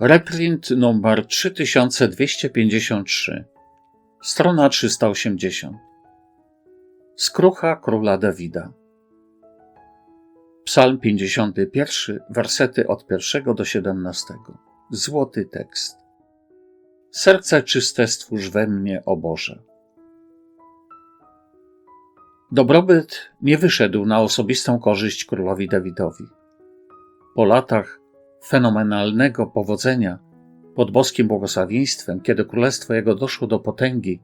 Reprint numer 3253, strona 380. Skrucha króla Dawida. Psalm 51, wersety od 1 do 17. Złoty tekst. Serce czyste stwórz we mnie, o Boże. Dobrobyt nie wyszedł na osobistą korzyść królowi Dawidowi. Po latach fenomenalnego powodzenia pod boskim błogosławieństwem, kiedy królestwo jego doszło do potęgi,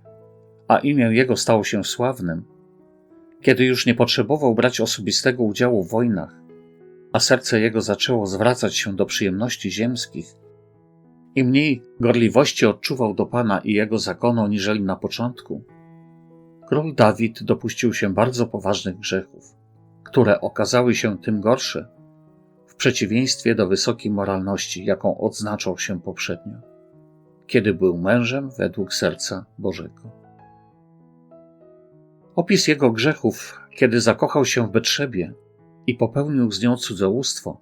a imię jego stało się sławnym, kiedy już nie potrzebował brać osobistego udziału w wojnach, a serce jego zaczęło zwracać się do przyjemności ziemskich, i mniej gorliwości odczuwał do Pana i jego zakonu aniżeli na początku, król Dawid dopuścił się bardzo poważnych grzechów, które okazały się tym gorsze, przeciwieństwie do wysokiej moralności, jaką odznaczał się poprzednio, kiedy był mężem według serca Bożego. Opis jego grzechów, kiedy zakochał się w Betrzebie i popełnił z nią cudzołóstwo,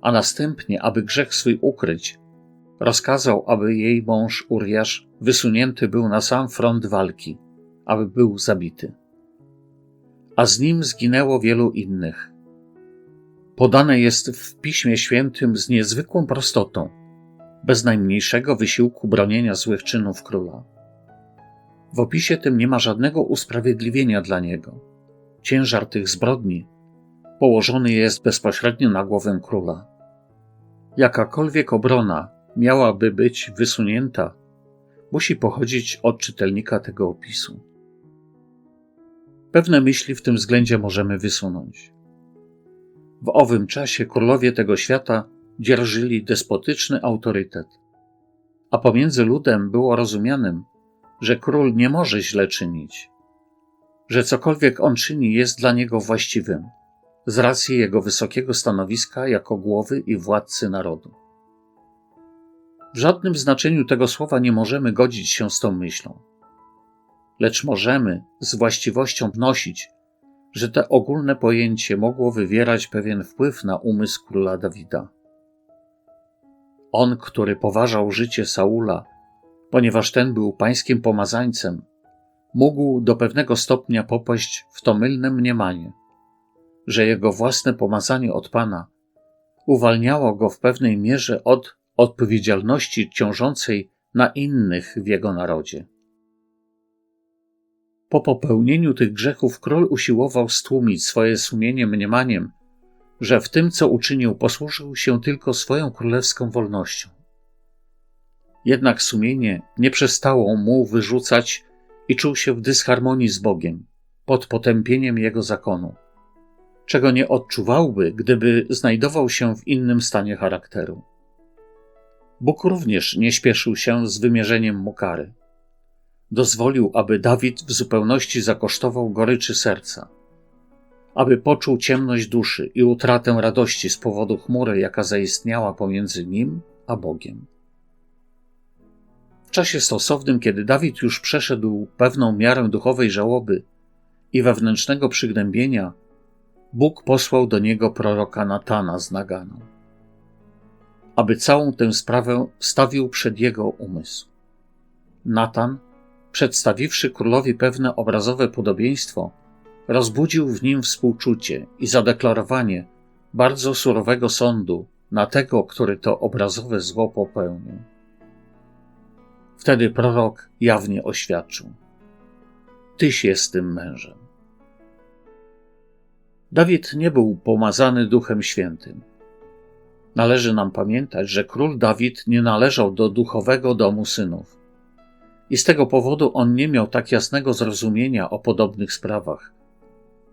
a następnie, aby grzech swój ukryć, rozkazał, aby jej mąż Uriasz wysunięty był na sam front walki, aby był zabity. A z nim zginęło wielu innych, podane jest w Piśmie Świętym z niezwykłą prostotą, bez najmniejszego wysiłku bronienia złych czynów króla. W opisie tym nie ma żadnego usprawiedliwienia dla niego. Ciężar tych zbrodni położony jest bezpośrednio na głowę króla. Jakakolwiek obrona miałaby być wysunięta, musi pochodzić od czytelnika tego opisu. Pewne myśli w tym względzie możemy wysunąć. W owym czasie królowie tego świata dzierżyli despotyczny autorytet, a pomiędzy ludem było rozumianym, że król nie może źle czynić, że cokolwiek on czyni jest dla niego właściwym, z racji jego wysokiego stanowiska jako głowy i władcy narodu. W żadnym znaczeniu tego słowa nie możemy godzić się z tą myślą, lecz możemy z właściwością wnosić, że to ogólne pojęcie mogło wywierać pewien wpływ na umysł króla Dawida. On, który poważał życie Saula, ponieważ ten był pańskim pomazańcem, mógł do pewnego stopnia popaść w to mylne mniemanie, że jego własne pomazanie od Pana uwalniało go w pewnej mierze od odpowiedzialności ciążącej na innych w jego narodzie. Po popełnieniu tych grzechów król usiłował stłumić swoje sumienie mniemaniem, że w tym, co uczynił, posłużył się tylko swoją królewską wolnością. Jednak sumienie nie przestało mu wyrzucać i czuł się w dysharmonii z Bogiem, pod potępieniem jego zakonu, czego nie odczuwałby, gdyby znajdował się w innym stanie charakteru. Bóg również nie śpieszył się z wymierzeniem mu kary dozwolił, aby Dawid w zupełności zakosztował goryczy serca, aby poczuł ciemność duszy i utratę radości z powodu chmury, jaka zaistniała pomiędzy nim a Bogiem. W czasie stosownym, kiedy Dawid już przeszedł pewną miarę duchowej żałoby i wewnętrznego przygnębienia, Bóg posłał do niego proroka Natana z Naganą, aby całą tę sprawę stawił przed jego umysł. Natan przedstawiwszy królowi pewne obrazowe podobieństwo, rozbudził w nim współczucie i zadeklarowanie bardzo surowego sądu na tego, który to obrazowe zło popełnił. Wtedy prorok jawnie oświadczył: Tyś jest tym mężem. Dawid nie był pomazany Duchem Świętym. Należy nam pamiętać, że król Dawid nie należał do duchowego domu synów i z tego powodu on nie miał tak jasnego zrozumienia o podobnych sprawach,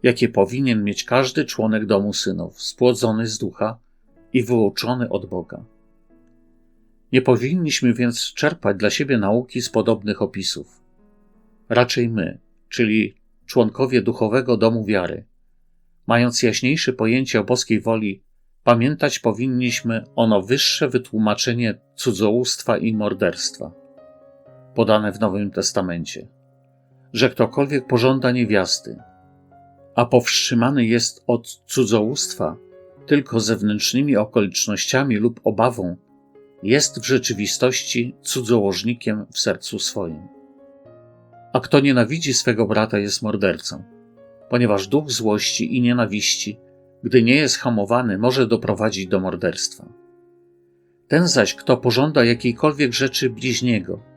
jakie powinien mieć każdy członek domu synów, spłodzony z ducha i wyuczony od Boga. Nie powinniśmy więc czerpać dla siebie nauki z podobnych opisów. Raczej my, czyli członkowie duchowego domu wiary, mając jaśniejsze pojęcie o boskiej woli, pamiętać powinniśmy ono wyższe wytłumaczenie cudzołóstwa i morderstwa podane w Nowym Testamencie, że ktokolwiek pożąda niewiasty, a powstrzymany jest od cudzołóstwa tylko zewnętrznymi okolicznościami lub obawą, jest w rzeczywistości cudzołożnikiem w sercu swoim. A kto nienawidzi swego brata, jest mordercą, ponieważ duch złości i nienawiści, gdy nie jest hamowany, może doprowadzić do morderstwa. Ten zaś, kto pożąda jakiejkolwiek rzeczy bliźniego,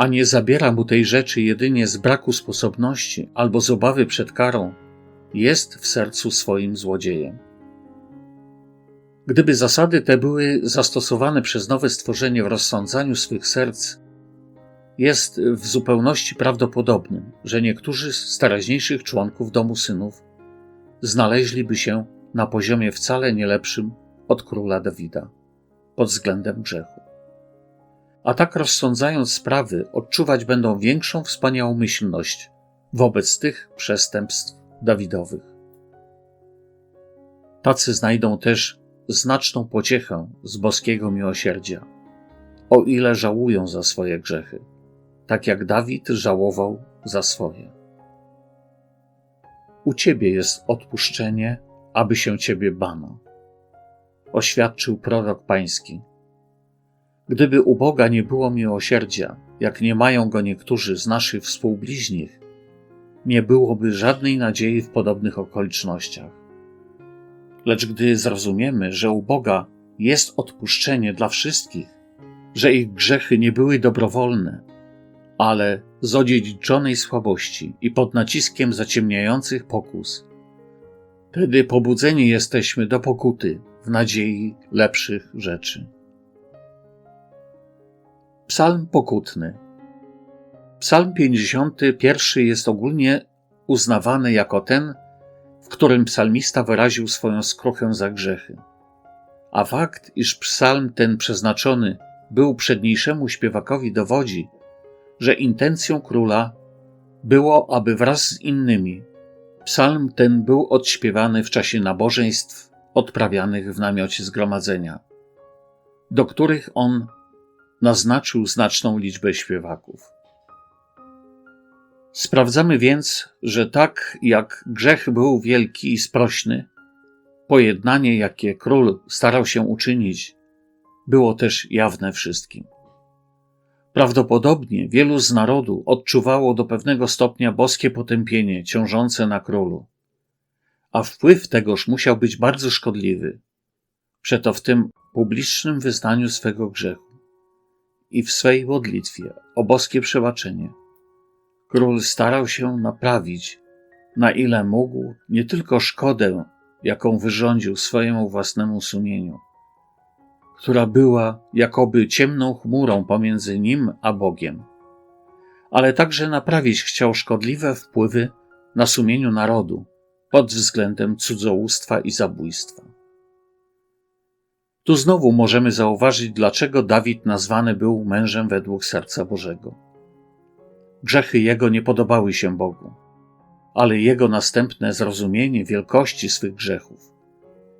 a nie zabiera mu tej rzeczy jedynie z braku sposobności albo z obawy przed karą, jest w sercu swoim złodziejem. Gdyby zasady te były zastosowane przez nowe stworzenie w rozsądzaniu swych serc, jest w zupełności prawdopodobnym, że niektórzy z teraźniejszych członków domu synów znaleźliby się na poziomie wcale nie lepszym od króla Dawida pod względem grzechu. A tak rozsądzając sprawy, odczuwać będą większą wspaniałomyślność wobec tych przestępstw Dawidowych. Tacy znajdą też znaczną pociechę z boskiego miłosierdzia, o ile żałują za swoje grzechy, tak jak Dawid żałował za swoje. U Ciebie jest odpuszczenie, aby się Ciebie bano, oświadczył prorok Pański. Gdyby u Boga nie było miłosierdzia, jak nie mają go niektórzy z naszych współbliźnich, nie byłoby żadnej nadziei w podobnych okolicznościach. Lecz gdy zrozumiemy, że u Boga jest odpuszczenie dla wszystkich, że ich grzechy nie były dobrowolne, ale z odziedziczonej słabości i pod naciskiem zaciemniających pokus, wtedy pobudzeni jesteśmy do pokuty w nadziei lepszych rzeczy. Psalm pokutny. Psalm 51 jest ogólnie uznawany jako ten, w którym psalmista wyraził swoją skruchę za grzechy. A fakt, iż psalm ten przeznaczony był przedniejszemu śpiewakowi dowodzi, że intencją króla było, aby wraz z innymi psalm ten był odśpiewany w czasie nabożeństw odprawianych w namiocie zgromadzenia, do których on naznaczył znaczną liczbę śpiewaków. Sprawdzamy więc, że tak jak grzech był wielki i sprośny, pojednanie, jakie król starał się uczynić, było też jawne wszystkim. Prawdopodobnie wielu z narodu odczuwało do pewnego stopnia boskie potępienie ciążące na królu, a wpływ tegoż musiał być bardzo szkodliwy. Przeto w tym publicznym wyznaniu swego grzechu i w swej modlitwie o boskie przebaczenie król starał się naprawić, na ile mógł, nie tylko szkodę, jaką wyrządził swojemu własnemu sumieniu, która była jakoby ciemną chmurą pomiędzy nim a Bogiem, ale także naprawić chciał szkodliwe wpływy na sumieniu narodu pod względem cudzołóstwa i zabójstwa. Tu znowu możemy zauważyć, dlaczego Dawid nazwany był mężem według serca Bożego. Grzechy jego nie podobały się Bogu, ale jego następne zrozumienie wielkości swych grzechów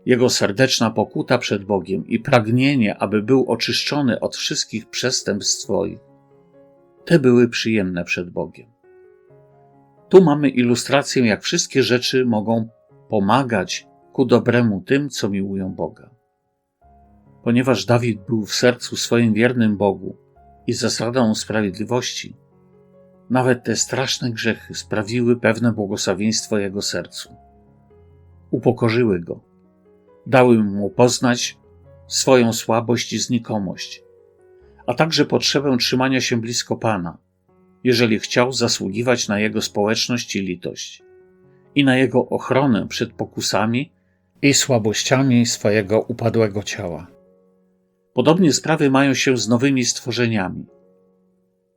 jego serdeczna pokuta przed Bogiem i pragnienie, aby był oczyszczony od wszystkich przestępstw swoich, te były przyjemne przed Bogiem. Tu mamy ilustrację, jak wszystkie rzeczy mogą pomagać ku dobremu tym, co miłują Boga. Ponieważ Dawid był w sercu swoim wiernym Bogu i zasadą sprawiedliwości, nawet te straszne grzechy sprawiły pewne błogosławieństwo jego sercu. Upokorzyły go dały mu poznać swoją słabość i znikomość, a także potrzebę trzymania się blisko Pana, jeżeli chciał zasługiwać na jego społeczność i litość i na jego ochronę przed pokusami i słabościami swojego upadłego ciała. Podobnie sprawy mają się z nowymi stworzeniami.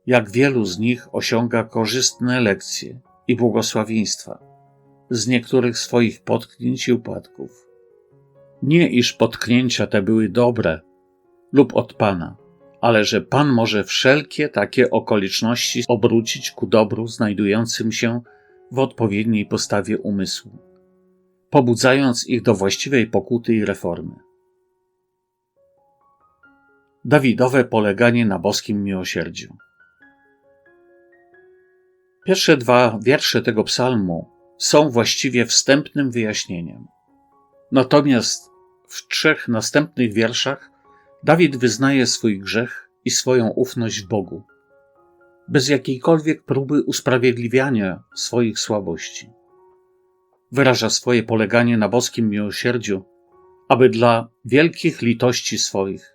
Jak wielu z nich osiąga korzystne lekcje i błogosławieństwa z niektórych swoich potknięć i upadków. Nie iż potknięcia te były dobre lub od Pana, ale że Pan może wszelkie takie okoliczności obrócić ku dobru znajdującym się w odpowiedniej postawie umysłu, pobudzając ich do właściwej pokuty i reformy. Dawidowe poleganie na boskim miłosierdziu. Pierwsze dwa wiersze tego psalmu są właściwie wstępnym wyjaśnieniem. Natomiast w trzech następnych wierszach Dawid wyznaje swój grzech i swoją ufność w Bogu, bez jakiejkolwiek próby usprawiedliwiania swoich słabości. Wyraża swoje poleganie na boskim miłosierdziu, aby dla wielkich litości swoich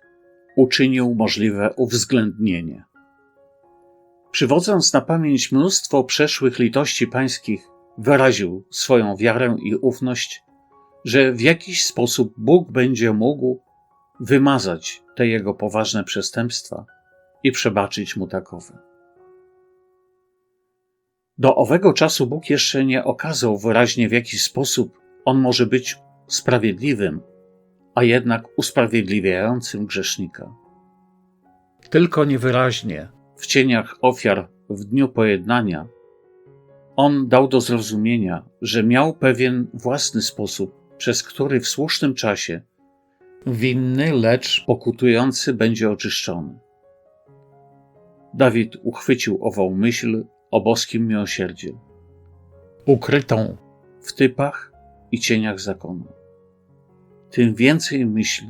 uczynił możliwe uwzględnienie. Przywodząc na pamięć mnóstwo przeszłych litości pańskich, wyraził swoją wiarę i ufność, że w jakiś sposób Bóg będzie mógł wymazać te jego poważne przestępstwa i przebaczyć mu takowe. Do owego czasu Bóg jeszcze nie okazał wyraźnie, w jaki sposób on może być sprawiedliwym, a jednak usprawiedliwiającym grzesznika. Tylko niewyraźnie, w cieniach ofiar w dniu pojednania, on dał do zrozumienia, że miał pewien własny sposób, przez który w słusznym czasie winny, lecz pokutujący będzie oczyszczony. Dawid uchwycił ową myśl o boskim miłosierdziu, ukrytą w typach i cieniach zakonu. Tym więcej myśl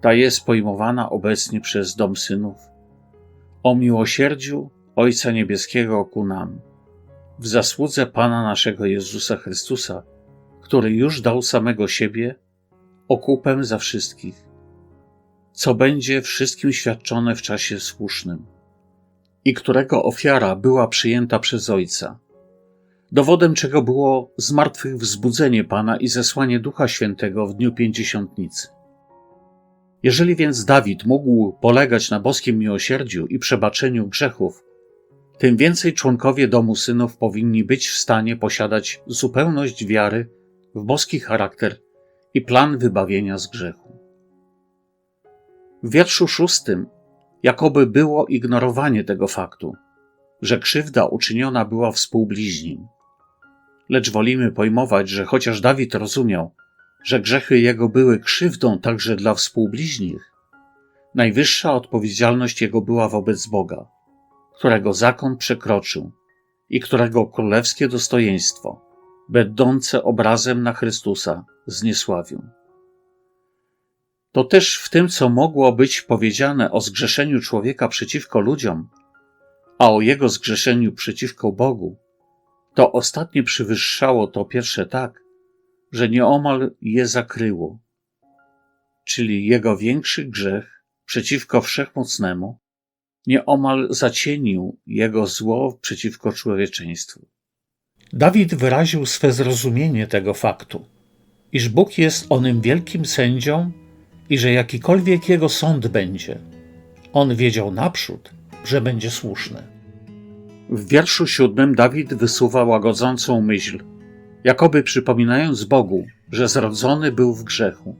ta jest pojmowana obecnie przez dom synów. O miłosierdziu Ojca Niebieskiego ku nam, w zasłudze Pana naszego Jezusa Chrystusa, który już dał samego siebie okupem za wszystkich, co będzie wszystkim świadczone w czasie słusznym i którego ofiara była przyjęta przez Ojca, dowodem czego było zmartwychwzbudzenie Pana i zesłanie Ducha Świętego w dniu Pięćdziesiątnicy. Jeżeli więc Dawid mógł polegać na boskim miłosierdziu i przebaczeniu grzechów, tym więcej członkowie domu synów powinni być w stanie posiadać zupełność wiary w boski charakter i plan wybawienia z grzechu. W wierszu szóstym jakoby było ignorowanie tego faktu, że krzywda uczyniona była współbliźnim. Lecz wolimy pojmować, że chociaż Dawid rozumiał, że grzechy jego były krzywdą także dla współbliźnich, najwyższa odpowiedzialność jego była wobec Boga, którego zakon przekroczył i którego królewskie dostojeństwo, będące obrazem na Chrystusa, zniesławił. To też w tym, co mogło być powiedziane o zgrzeszeniu człowieka przeciwko ludziom, a o jego zgrzeszeniu przeciwko Bogu, to ostatnie przewyższało to pierwsze tak, że nieomal je zakryło, czyli jego większy grzech przeciwko wszechmocnemu nieomal zacienił jego zło przeciwko człowieczeństwu. Dawid wyraził swe zrozumienie tego faktu, iż Bóg jest onym wielkim sędzią i że jakikolwiek jego sąd będzie, on wiedział naprzód, że będzie słuszny. W wierszu siódmym Dawid wysuwa łagodzącą myśl, jakoby przypominając Bogu, że zrodzony był w grzechu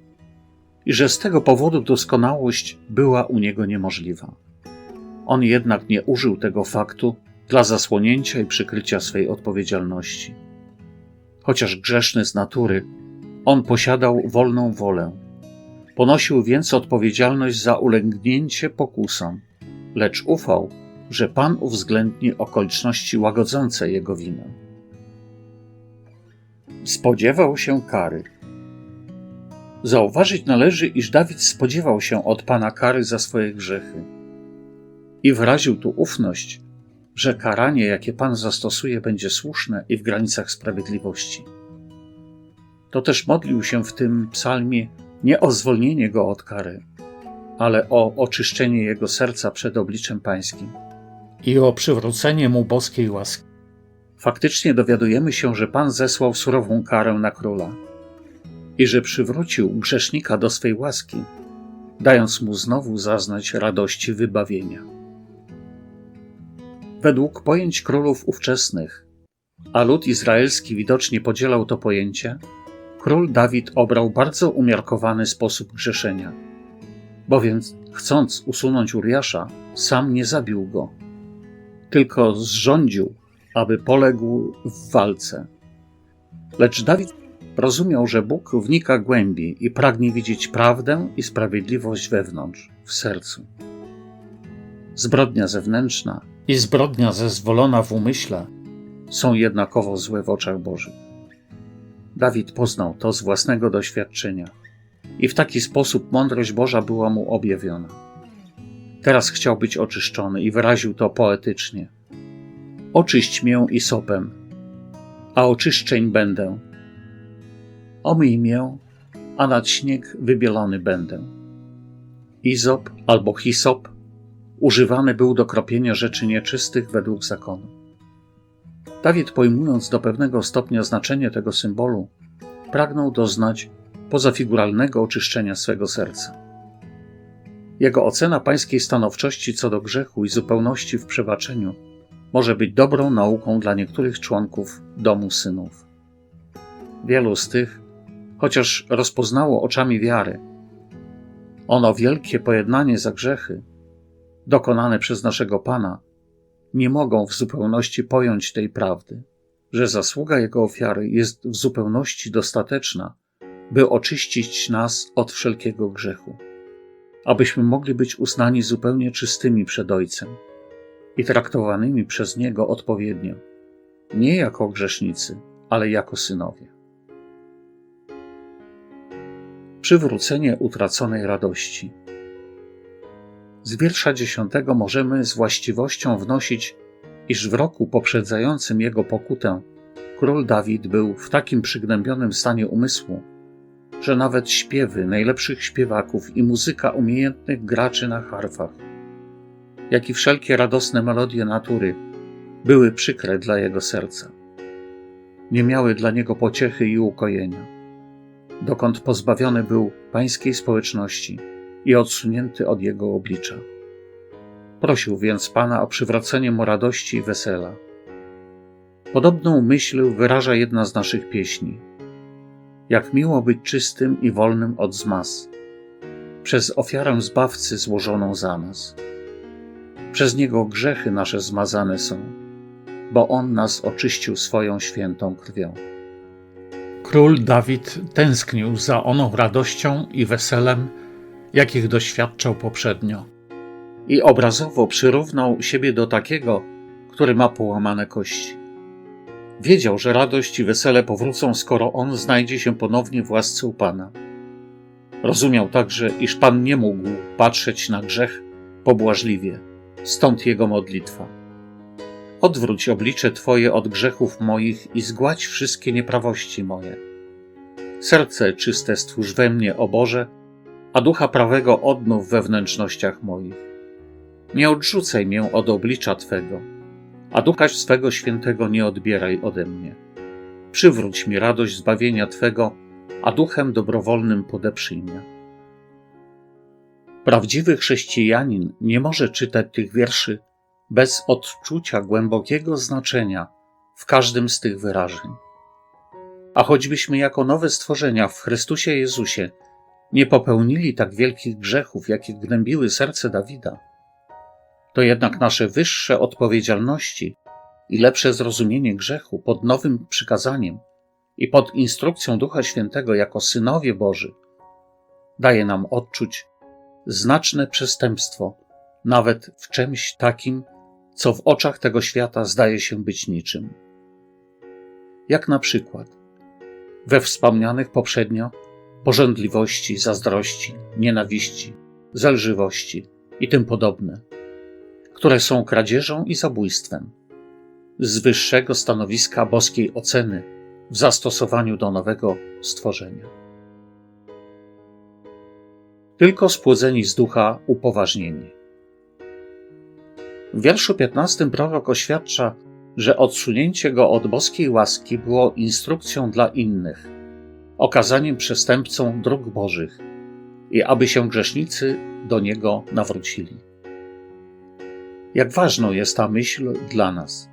i że z tego powodu doskonałość była u niego niemożliwa. On jednak nie użył tego faktu dla zasłonięcia i przykrycia swej odpowiedzialności. Chociaż grzeszny z natury, on posiadał wolną wolę. Ponosił więc odpowiedzialność za ulegnięcie pokusom, lecz ufał, że Pan uwzględni okoliczności łagodzące jego winę. Spodziewał się kary. Zauważyć należy, iż Dawid spodziewał się od Pana kary za swoje grzechy i wyraził tu ufność, że karanie, jakie Pan zastosuje, będzie słuszne i w granicach sprawiedliwości. To też modlił się w tym psalmie nie o zwolnienie go od kary, ale o oczyszczenie jego serca przed obliczem Pańskim i o przywrócenie mu boskiej łaski. Faktycznie dowiadujemy się, że Pan zesłał surową karę na króla i że przywrócił grzesznika do swej łaski, dając mu znowu zaznać radości wybawienia według pojęć królów ówczesnych, a lud izraelski widocznie podzielał to pojęcie, król Dawid obrał bardzo umiarkowany sposób grzeszenia, bowiem chcąc usunąć Uriasza, sam nie zabił go, tylko zrządził, aby poległ w walce. Lecz Dawid rozumiał, że Bóg wnika głębiej i pragnie widzieć prawdę i sprawiedliwość wewnątrz, w sercu. Zbrodnia zewnętrzna i zbrodnia zezwolona w umyśle są jednakowo złe w oczach Bożych. Dawid poznał to z własnego doświadczenia i w taki sposób mądrość Boża była mu objawiona. Teraz chciał być oczyszczony i wyraził to poetycznie. Oczyść mię i sopem, a oczyszczeń będę. Omyj mię, a nad śnieg wybielony będę. Izop albo hisop używany był do kropienia rzeczy nieczystych według zakonu. Dawid, pojmując do pewnego stopnia znaczenie tego symbolu, pragnął doznać pozafiguralnego oczyszczenia swego serca. Jego ocena pańskiej stanowczości co do grzechu i zupełności w przebaczeniu może być dobrą nauką dla niektórych członków domu synów. Wielu z tych, chociaż rozpoznało oczami wiary, ono wielkie pojednanie za grzechy, dokonane przez naszego Pana, nie mogą w zupełności pojąć tej prawdy, że zasługa Jego ofiary jest w zupełności dostateczna, by oczyścić nas od wszelkiego grzechu, abyśmy mogli być uznani zupełnie czystymi przed Ojcem i traktowanymi przez Niego odpowiednio, nie jako grzesznicy, ale jako synowie. Przywrócenie utraconej radości. Z wiersza dziesiątego możemy z właściwością wnosić, iż w roku poprzedzającym jego pokutę król Dawid był w takim przygnębionym stanie umysłu, że nawet śpiewy najlepszych śpiewaków i muzyka umiejętnych graczy na harfach, jak i wszelkie radosne melodie natury były przykre dla jego serca. Nie miały dla niego pociechy i ukojenia. Dokąd pozbawiony był pańskiej społeczności i odsunięty od jego oblicza. Prosił więc Pana o przywracenie mu radości i wesela. Podobną myśl wyraża jedna z naszych pieśni. Jak miło być czystym i wolnym od zmaz, przez ofiarę Zbawcy złożoną za nas. Przez Niego grzechy nasze zmazane są, bo On nas oczyścił swoją świętą krwią. Król Dawid tęsknił za oną radością i weselem, jakich doświadczał poprzednio. I obrazowo przyrównał siebie do takiego, który ma połamane kości. Wiedział, że radość i wesele powrócą, skoro on znajdzie się ponownie w łasce u Pana. Rozumiał także, iż Pan nie mógł patrzeć na grzech pobłażliwie, stąd jego modlitwa. Odwróć oblicze Twoje od grzechów moich i zgładź wszystkie nieprawości moje. Serce czyste stwórz we mnie, o Boże, a ducha prawego odnów we wnętrznościach moich. Nie odrzucaj mię od oblicza Twego, a ducha swego świętego nie odbieraj ode mnie. Przywróć mi radość zbawienia Twego, a duchem dobrowolnym podeprzyj mnie. Prawdziwy chrześcijanin nie może czytać tych wierszy bez odczucia głębokiego znaczenia w każdym z tych wyrażeń. A choćbyśmy jako nowe stworzenia w Chrystusie Jezusie nie popełnili tak wielkich grzechów, jakie gnębiły serce Dawida, to jednak nasze wyższe odpowiedzialności i lepsze zrozumienie grzechu pod nowym przykazaniem i pod instrukcją Ducha Świętego jako synowie Boży daje nam odczuć znaczne przestępstwo, nawet w czymś takim, co w oczach tego świata zdaje się być niczym. Jak na przykład we wspomnianych poprzednio pożądliwości, zazdrości, nienawiści, zelżywości i tym podobne, które są kradzieżą i zabójstwem. Z wyższego stanowiska boskiej oceny w zastosowaniu do nowego stworzenia. Tylko spłodzeni z ducha upoważnieni. W wierszu 15 prorok oświadcza, że odsunięcie go od boskiej łaski było instrukcją dla innych, okazaniem przestępcom dróg Bożych i aby się grzesznicy do niego nawrócili. Jak ważną jest ta myśl dla nas.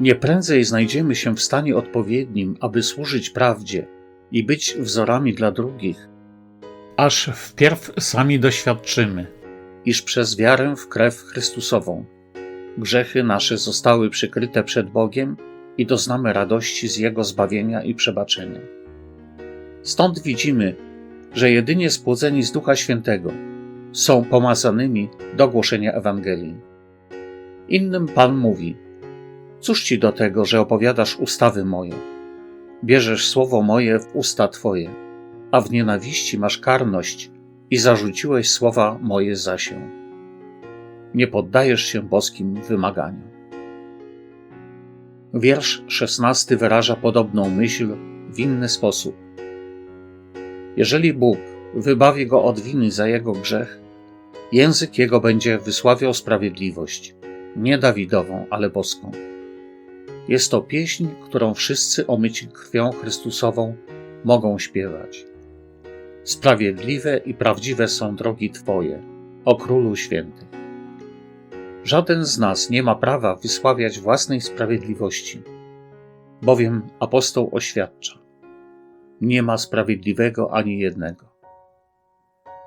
Nie prędzej znajdziemy się w stanie odpowiednim, aby służyć prawdzie i być wzorami dla drugich, aż wpierw sami doświadczymy, iż przez wiarę w krew Chrystusową grzechy nasze zostały przykryte przed Bogiem i doznamy radości z Jego zbawienia i przebaczenia. Stąd widzimy, że jedynie spłodzeni z Ducha Świętego są pomazanymi do głoszenia Ewangelii. Innym Pan mówi: Cóż ci do tego, że opowiadasz ustawy moje? Bierzesz słowo moje w usta twoje. a w nienawiści masz karność i zarzuciłeś słowa moje za się. Nie poddajesz się boskim wymaganiom. Wiersz szesnasty wyraża podobną myśl w inny sposób. Jeżeli Bóg wybawi go od winy za jego grzech, język jego będzie wysławiał sprawiedliwość, nie Dawidową, ale boską. Jest to pieśń, którą wszyscy omyci krwią Chrystusową mogą śpiewać. Sprawiedliwe i prawdziwe są drogi Twoje, o Królu Święty. Żaden z nas nie ma prawa wysławiać własnej sprawiedliwości, bowiem apostoł oświadcza: Nie ma sprawiedliwego ani jednego.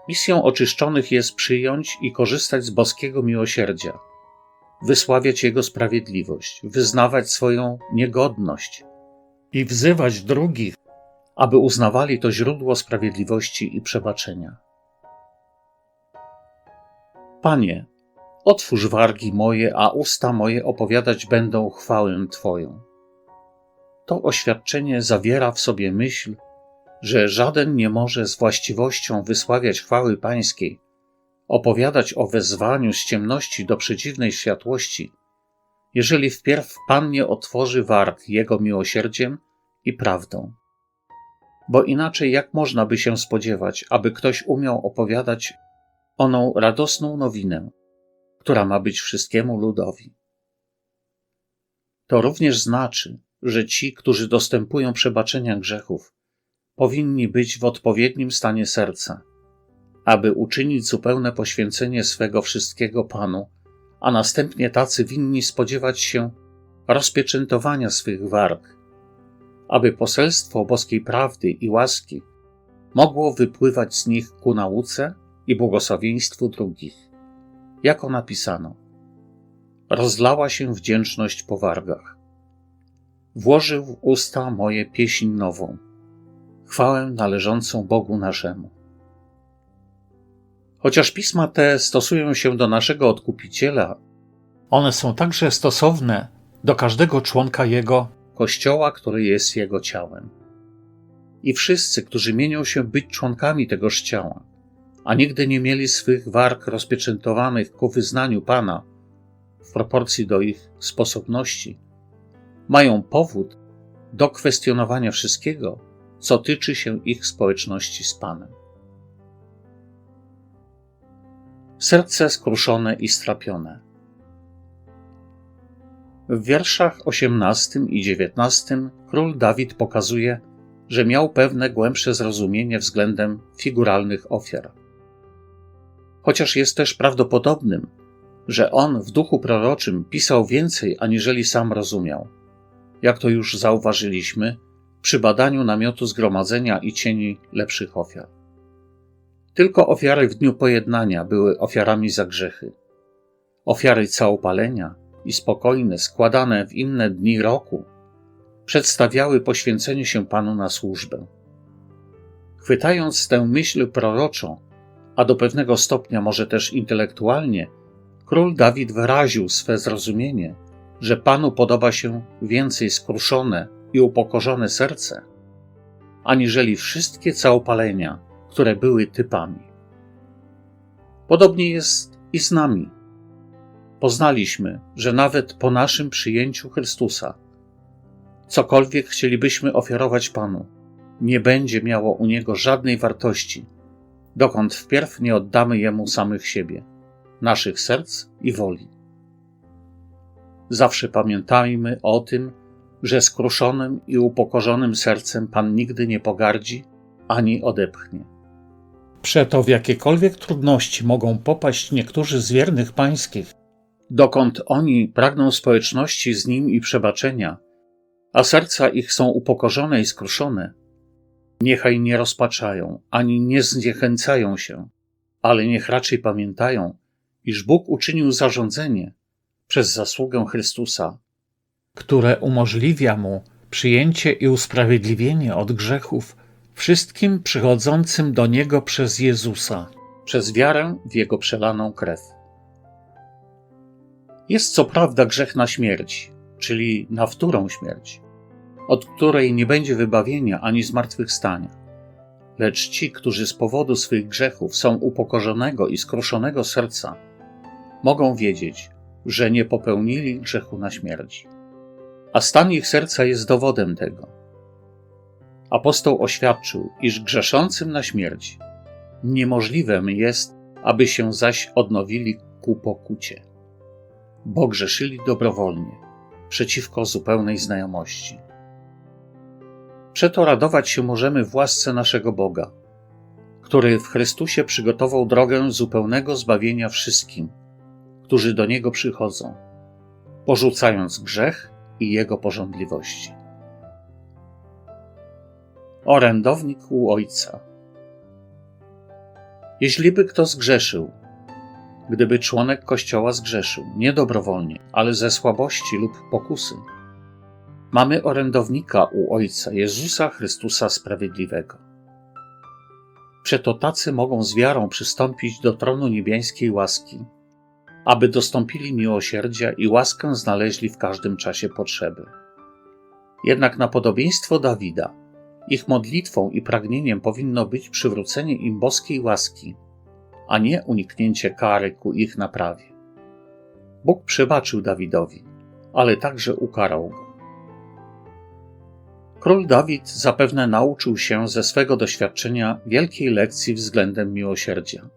Misją oczyszczonych jest przyjąć i korzystać z boskiego miłosierdzia, wysławiać Jego sprawiedliwość, wyznawać swoją niegodność i wzywać drugich, aby uznawali to źródło sprawiedliwości i przebaczenia. Panie, otwórz wargi moje, a usta moje opowiadać będą chwałę Twoją. To oświadczenie zawiera w sobie myśl, że żaden nie może z właściwością wysławiać chwały Pańskiej, opowiadać o wezwaniu z ciemności do przeciwnej światłości, jeżeli wpierw Pan nie otworzy warg Jego miłosierdziem i prawdą. Bo inaczej jak można by się spodziewać, aby ktoś umiał opowiadać oną radosną nowinę, która ma być wszystkiemu ludowi. To również znaczy, że ci, którzy dostępują przebaczenia grzechów, powinni być w odpowiednim stanie serca, aby uczynić zupełne poświęcenie swego wszystkiego Panu, a następnie tacy winni spodziewać się rozpieczętowania swych warg, aby poselstwo boskiej prawdy i łaski mogło wypływać z nich ku nauce i błogosławieństwu drugich. Jako napisano, rozlała się wdzięczność po wargach. Włożył w usta moje pieśń nową chwałę należącą Bogu naszemu. Chociaż pisma te stosują się do naszego odkupiciela, one są także stosowne do każdego członka jego kościoła, który jest jego ciałem. I wszyscy, którzy mienią się być członkami tegoż ciała, a nigdy nie mieli swych warg rozpieczętowanych ku wyznaniu Pana w proporcji do ich sposobności, mają powód do kwestionowania wszystkiego, co tyczy się ich społeczności z Panem. Serce skruszone i strapione. W wierszach 18 i 19 król Dawid pokazuje, że miał pewne głębsze zrozumienie względem figuralnych ofiar. Chociaż jest też prawdopodobnym, że on w duchu proroczym pisał więcej, aniżeli sam rozumiał. Jak to już zauważyliśmy, przy badaniu namiotu zgromadzenia i cieni lepszych ofiar. Tylko ofiary w dniu pojednania były ofiarami za grzechy. Ofiary całopalenia i spokojne, składane w inne dni roku, przedstawiały poświęcenie się Panu na służbę. Chwytając tę myśl proroczą, a do pewnego stopnia może też intelektualnie, król Dawid wyraził swe zrozumienie, że Panu podoba się więcej skruszone i upokorzone serce, aniżeli wszystkie całopalenia, które były typami. Podobnie jest i z nami. Poznaliśmy, że nawet po naszym przyjęciu Chrystusa, cokolwiek chcielibyśmy ofiarować Panu, nie będzie miało u Niego żadnej wartości, dokąd wpierw nie oddamy Jemu samych siebie, naszych serc i woli. Zawsze pamiętajmy o tym, że skruszonym i upokorzonym sercem Pan nigdy nie pogardzi ani odepchnie. Przeto w jakiekolwiek trudności mogą popaść niektórzy z wiernych pańskich, dokąd oni pragną społeczności z nim i przebaczenia, a serca ich są upokorzone i skruszone, niechaj nie rozpaczają ani nie zniechęcają się, ale niech raczej pamiętają, iż Bóg uczynił zarządzenie przez zasługę Chrystusa które umożliwia mu przyjęcie i usprawiedliwienie od grzechów wszystkim przychodzącym do niego przez Jezusa, przez wiarę w jego przelaną krew. Jest co prawda grzech na śmierć, czyli na wtórą śmierć, od której nie będzie wybawienia ani zmartwychwstania. Lecz ci, którzy z powodu swych grzechów są upokorzonego i skruszonego serca, mogą wiedzieć, że nie popełnili grzechu na śmierć. A stan ich serca jest dowodem tego. Apostoł oświadczył, iż grzeszącym na śmierć niemożliwym jest, aby się zaś odnowili ku pokucie, bo grzeszyli dobrowolnie, przeciwko zupełnej znajomości. Przeto radować się możemy w łasce naszego Boga, który w Chrystusie przygotował drogę zupełnego zbawienia wszystkim, którzy do Niego przychodzą, porzucając grzech i jego porządliwości. Orędownik u Ojca. Jeśliby kto zgrzeszył, gdyby członek Kościoła zgrzeszył, nie dobrowolnie, ale ze słabości lub pokusy, mamy orędownika u Ojca Jezusa Chrystusa Sprawiedliwego. Przeto tacy mogą z wiarą przystąpić do tronu niebiańskiej łaski, aby dostąpili miłosierdzia i łaskę znaleźli w każdym czasie potrzeby. Jednak na podobieństwo Dawida, ich modlitwą i pragnieniem powinno być przywrócenie im boskiej łaski, a nie uniknięcie kary ku ich naprawie. Bóg przebaczył Dawidowi, ale także ukarał go. Król Dawid zapewne nauczył się ze swego doświadczenia wielkiej lekcji względem miłosierdzia.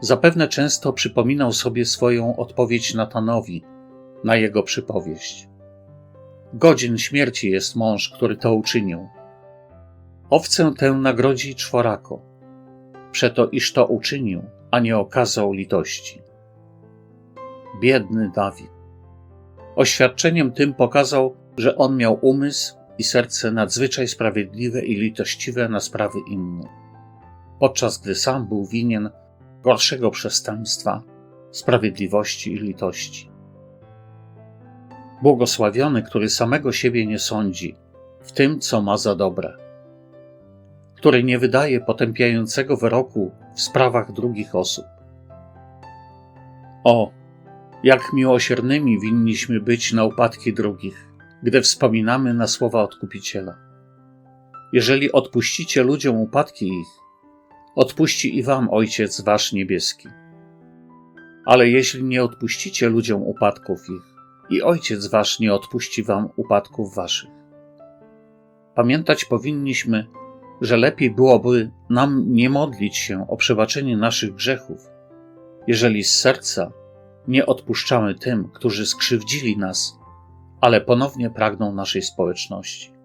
Zapewne często przypominał sobie swoją odpowiedź Natanowi na jego przypowieść. Godzin śmierci jest mąż, który to uczynił. Owcę tę nagrodzi czworako, przeto iż to uczynił, a nie okazał litości. Biedny Dawid. Oświadczeniem tym pokazał, że on miał umysł i serce nadzwyczaj sprawiedliwe i litościwe na sprawy inne, podczas gdy sam był winien gorszego przestępstwa, sprawiedliwości i litości. Błogosławiony, który samego siebie nie sądzi w tym, co ma za dobre, który nie wydaje potępiającego wyroku w sprawach drugich osób. O, jak miłosiernymi winniśmy być na upadki drugich, gdy wspominamy na słowa Odkupiciela. Jeżeli odpuścicie ludziom upadki ich, odpuści i wam Ojciec Wasz Niebieski. Ale jeśli nie odpuścicie ludziom upadków ich, i Ojciec Wasz nie odpuści wam upadków Waszych. Pamiętać powinniśmy, że lepiej byłoby nam nie modlić się o przebaczenie naszych grzechów, jeżeli z serca nie odpuszczamy tym, którzy skrzywdzili nas, ale ponownie pragną naszej społeczności.